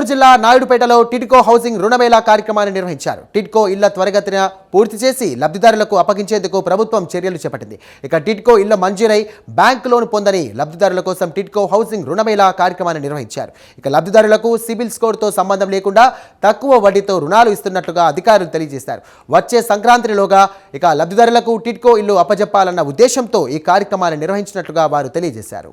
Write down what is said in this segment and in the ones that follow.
నెల్లూరు జిల్లా నాయుడుపేటలో టిడ్కో హౌసింగ్ రుణమేళా కార్యక్రమాన్ని నిర్వహించారు. టిడ్కో ఇళ్ళ త్వరగతిన పూర్తి చేసి లబ్ధిదారులకు అప్పగించేందుకు ప్రభుత్వం చర్యలు చేపట్టింది. ఇక టిడ్కో ఇళ్ళ మంజూరై బ్యాంక్ లోన్ పొందని లబ్ధిదారుల కోసం టిడ్కో హౌసింగ్ రుణమేళా కార్యక్రమాన్ని నిర్వహించారు. ఇక లబ్ధిదారులకు సిబిల్ స్కోర్తో సంబంధం లేకుండా తక్కువ వడ్డీతో రుణాలు ఇస్తున్నట్లుగా అధికారులు తెలియజేశారు. వచ్చే సంక్రాంతిలోగా ఇక లబ్ధిదారులకు టిడ్కో ఇల్లు అప్పజెప్పాలన్న ఉద్దేశంతో ఈ కార్యక్రమాన్ని నిర్వహించినట్లుగా వారు తెలియజేశారు.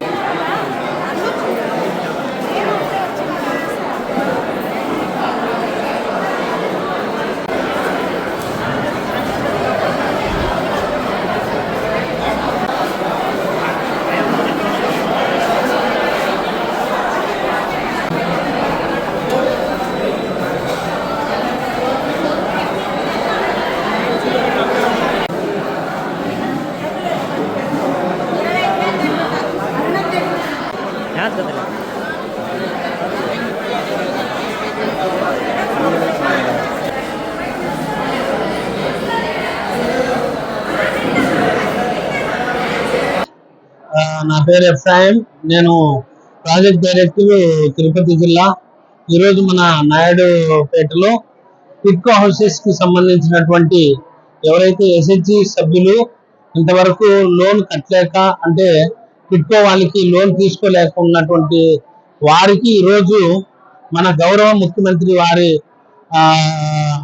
నా పేరు ఎఫ్రాయిం. నేను ప్రాజెక్ట్ డైరెక్టర్ తిరుపతి జిల్లా. ఈరోజు మన నాయుడుపేటలో పిట్కో హౌసెస్కి సంబంధించినటువంటి ఎవరైతే ఎస్హెచ్జి సభ్యులు ఇంతవరకు లోన్ కట్టలేక అంటే పిట్కో వాళ్ళకి లోన్ తీసుకోలేక ఉన్నటువంటి వారికి ఈరోజు మన గౌరవ ముఖ్యమంత్రి వారి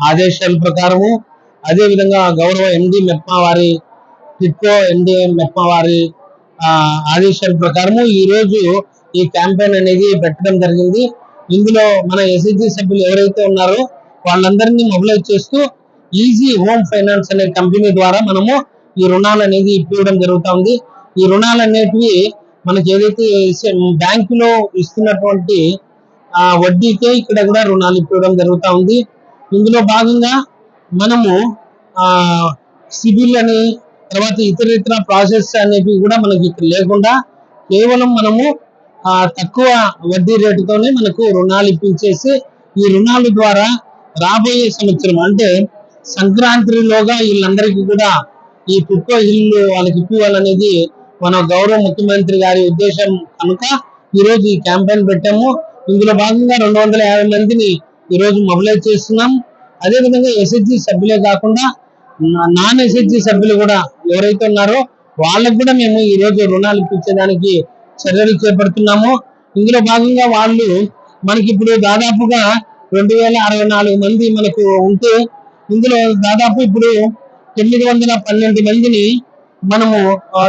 ఆదేశాల ప్రకారము అదేవిధంగా గౌరవ ఎండి మెప్మా వారి టిట్కో ఎండి మెప్మా వారి ఆదేశాల ప్రకారము ఈ రోజు ఈ క్యాంపెయిన్ అనేది పెట్టడం జరిగింది. ఇందులో మన ఎస్ఎస్జి సభ్యులు ఎవరైతే ఉన్నారో వాళ్ళందరినీ మొబిలైజ్ చేస్తూ ఈజీ హోమ్ ఫైనాన్స్ అనే కంపెనీ ద్వారా మనము ఈ రుణాలు అనేది ఇప్పించడం జరుగుతా ఉంది. ఈ రుణాలు అనేటివి మనకి ఏదైతే బ్యాంకులో ఇస్తున్నటువంటి వడ్డీకే ఇక్కడ కూడా రుణాలు ఇప్పించడం జరుగుతూ ఉంది. ఇందులో భాగంగా మనము సిబిల్ అని తర్వాత ఇతర ఇతర ప్రాసెస్ అనేవి కూడా మనకి ఇక్కడ లేకుండా కేవలం మనము ఆ తక్కువ వడ్డీ రేటుతోనే మనకు రుణాలు ఇప్పించేసి ఈ రుణాల ద్వారా రాబోయే సంవత్సరం అంటే సంక్రాంతిలోగా వీళ్ళందరికీ కూడా ఈ పుట్టో ఇల్లు వాళ్ళకి ఇప్పివ్వాలనేది మన గౌరవ ముఖ్యమంత్రి గారి ఉద్దేశం కనుక ఈరోజు ఈ క్యాంపెయిన్ పెట్టాము. ఇందులో భాగంగా రెండు వందల యాభై మందిని ఈరోజు మొబిలైజ్ చేస్తున్నాం. అదే విధంగా ఎస్హెచ్జి సభ్యులే కాకుండా నాన్ ఎస్హెచ్జి సభ్యులు కూడా ఎవరైతే ఉన్నారో వాళ్ళకు కూడా మేము ఈ రోజు రుణాలు ఇప్పించడానికి చర్యలు చేపడుతున్నాము. ఇందులో భాగంగా వాళ్ళు మనకి ఇప్పుడు దాదాపుగా రెండు వేల అరవై నాలుగు మంది మనకు ఉంటే ఇందులో దాదాపు ఇప్పుడు తొమ్మిది వందల పన్నెండు మందిని మనము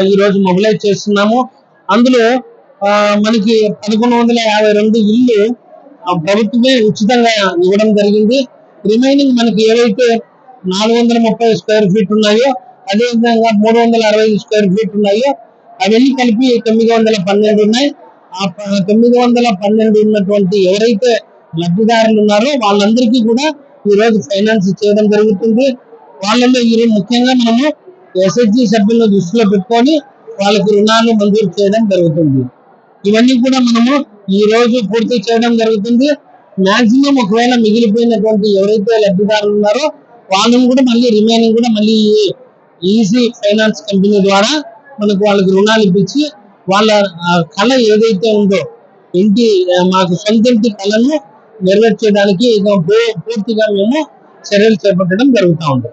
ఈ రోజు మొబిలైజ్ చేస్తున్నాము. అందులో మనకి పదకొండు వందల యాభై రెండు ఇల్లు ఆ, ప్రభుత్వమే ఉచితంగా ఇవ్వడం జరిగింది. రిమైనింగ్ మనకి ఏవైతే నాలుగు వందల ముప్పై స్క్వేర్ ఫీట్ ఉన్నాయో అదే విధంగా మూడు వందల అరవై స్క్వేర్ ఫీట్ ఉన్నాయో. అవన్నీ కలిపి తొమ్మిది వందల పన్నెండు ఉన్నాయి. ఆ ప- తొమ్మిది వందల పన్నెండు ఉన్నటువంటి ఎవరైతే లబ్ధిదారులు ఉన్నారో వాళ్ళందరికీ కూడా ఈ రోజు ఫైనాన్స్ చేయడం జరుగుతుంది. వాళ్ళలో ఈ ముఖ్యంగా మనము ఎస్హెచ్జి సభ్యులను దృష్టిలో పెట్టుకొని వాళ్ళకి రుణాలు మంజూరు చేయడం జరుగుతుంది. ఇవన్నీ కూడా మనము ఈ రోజు పూర్తి చేయడం జరుగుతుంది. మాక్సిమం ఒకవేళ మిగిలిపోయినటువంటి ఎవరైతే లబ్ధిదారులు ఉన్నారో వాళ్ళని కూడా మళ్ళీ రిమైనింగ్ కూడా మళ్ళీ ఈజీ ఫైనాన్స్ కంపెనీ ద్వారా మనకు వాళ్ళకి రుణాలు ఇప్పించి వాళ్ళ కళ ఏదైతే ఉందో ఇంటి మాకు సొంతంటి కళను నెరవేర్చడానికి పూ- పూర్తిగా మేము చర్యలు చేపట్టడం జరుగుతూ ఉంది.